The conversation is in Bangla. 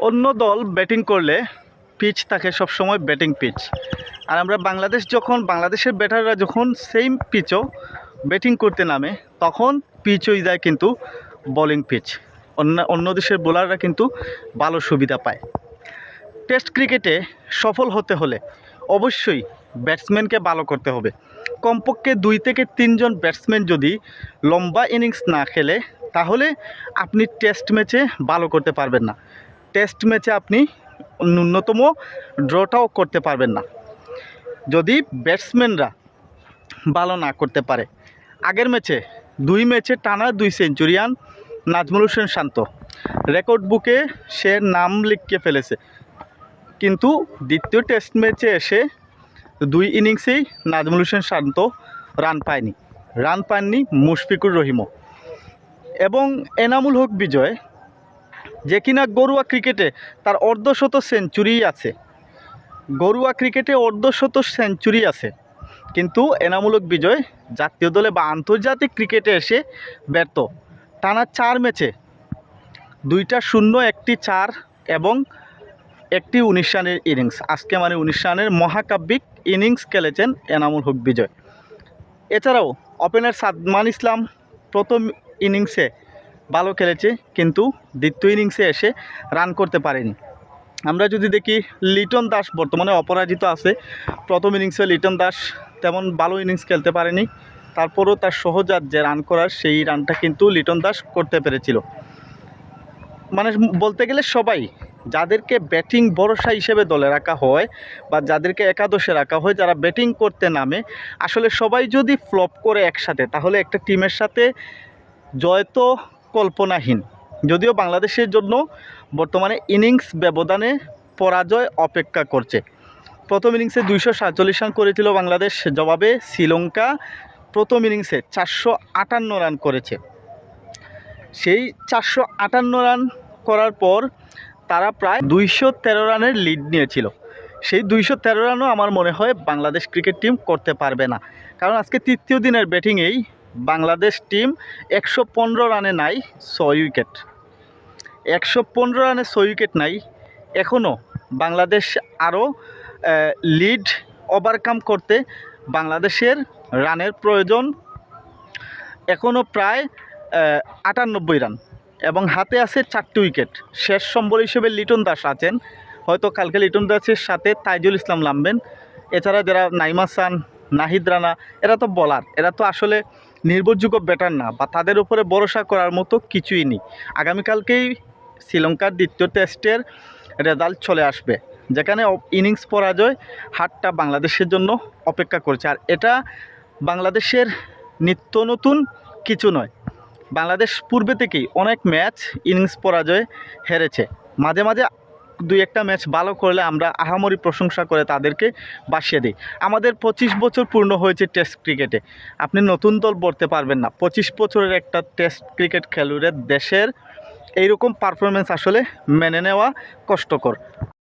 অন্য দল ব্যাটিং করলে পিচ থাকে সবসময় ব্যাটিং পিচ আর আমরা বাংলাদেশ যখন, বাংলাদেশের ব্যাটাররা যখন সেম পিচও ব্যাটিং করতে নামে, তখন পিচ হয়ে যায় কিন্তু বোলিং পিচ অন্য অন্য দেশের বোলাররা কিন্তু ভালো সুবিধা পায়। টেস্ট ক্রিকেটে সফল হতে হলে অবশ্যই ব্যাটসম্যানকে ভালো করতে হবে। কমপক্ষে দুই থেকে তিনজন ব্যাটসম্যান যদি লম্বা ইনিংস না খেলে, তাহলে আপনি টেস্ট ম্যাচে ভালো করতে পারবেন না। টেস্ট ম্যাচে আপনি ন্যূনতম ড্রটাও করতে পারবেন না। যদি ব্যাটসম্যানরা ভালো না করতে পারে, আগের ম্যাচে দুই ম্যাচে টানা দুই সেঞ্চুরিয়ান নাজমুল হোসেন শান্ত। রেকর্ড বুকে সে নাম লিখকে ফেলেছে। কিন্তু দ্বিতীয় টেস্ট ম্যাচে এসে দুই ইনিংসেই নাজমুল হোসেন শান্ত রান পায়নি। রান পাননি মুশফিকুর রহিমও। এবং এনামুল হক বিজয় যে কিনা গরুয়া ক্রিকেটে তার অর্ধশত সেঞ্চুরি আছে। গরুয়া ক্রিকেটে অর্ধশত সেঞ্চুরি আছে। কিন্তু এনামূলক বিজয় জাতীয় দলে বা আন্তর্জাতিক ক্রিকেটে এসে ব্যর্থ। টানা চার ম্যাচে দুইটা শূন্য, একটি চার এবং একটি উনিশ রানের ইনিংস আজকে মানে উনিশ রানের মহাকাব্যিক ইনিংস খেলেছেন এনামুল হক বিজয়। এছাড়াও ওপেনার সাদমান ইসলাম প্রথম ইনিংসে ভালো খেলেছে, কিন্তু দ্বিতীয় ইনিংসে এসে রান করতে পারেনি। আমরা যদি দেখি, লিটন দাস বর্তমানে অপরাজিত আছে। প্রথম ইনিংসে লিটন দাস তেমন ভালো ইনিংস খেলতে পারেনি। তারপরও তার সহজাত যে রান করার, সেই রানটা কিন্তু লিটন দাস করতে পেরেছিল। মানে বলতে গেলে সবাই, যাদেরকে ব্যাটিং ভরসা হিসেবে দলে রাখা হয় বা যাদেরকে একাদশে রাখা হয়, যারা ব্যাটিং করতে নামে, আসলে সবাই যদি ফ্লপ করে একসাথে, তাহলে একটা টিমের সাথে জয় তো কল্পনাহীন যদিও বাংলাদেশের জন্য বর্তমানে ইনিংস ব্যবধানে পরাজয় অপেক্ষা করছে। প্রথম ইনিংসে দুইশো সাতচল্লিশ রান করেছিল বাংলাদেশ, জবাবে শ্রীলঙ্কা প্রথম ইনিংসে চারশো আটান্ন রান করেছে। সেই চারশো আটান্ন রান করার পর তারা প্রায় দুইশো তেরো রানের লিড নিয়েছিল। সেই দুইশো তেরো রানও আমার মনে হয় বাংলাদেশ ক্রিকেট টিম করতে পারবে না। কারণ আজকে তৃতীয় দিনের ব্যাটিংয়েই বাংলাদেশ টিম একশো পনেরো রানে নাই ছয় উইকেট। একশো পনেরো রানে ছয় উইকেট নাই। এখনও বাংলাদেশ আরও লিড ওভারকাম করতে বাংলাদেশের রানের প্রয়োজন। এখনও প্রায় আটানব্বই রান এবং হাতে আছে চারটি উইকেট। শেষ সম্বল হিসেবে লিটন দাস আছেন। হয়তো কালকে লিটন দাসের সাথে তাইজুল ইসলাম নামবেন। এছাড়া যারা নাইমা সান, নাহিদ রানা, এরা তো বলার এরা তো আসলে নির্ভরযোগ্য ব্যাটার না বা তাদের উপরে ভরসা করার মতো কিছুই নেই। আগামীকালকেই শ্রীলঙ্কার দ্বিতীয় টেস্টের রেজাল্ট চলে আসবে, যেখানে ইনিংস পরাজয় হারটা বাংলাদেশের জন্য অপেক্ষা করছে। আর এটা বাংলাদেশের নিত্য নতুন কিছু নয়। বাংলাদেশ পূর্বে থেকেই অনেক ম্যাচ ইনিংস পরাজয় হেরেছে। মাঝে মাঝে দুই একটা ম্যাচ ভালো করলে আমরা আহামরি প্রশংসা করে তাদেরকে বাসিয়ে দিই। আমাদের পঁচিশ বছর পূর্ণ হয়েছে টেস্ট ক্রিকেটে। আপনি নতুন দল বলতে পারবেন না। পঁচিশ বছরের একটা টেস্ট ক্রিকেট খেলুড়ে দেশের এইরকম পারফরমেন্স আসলে মেনে নেওয়া কষ্টকর।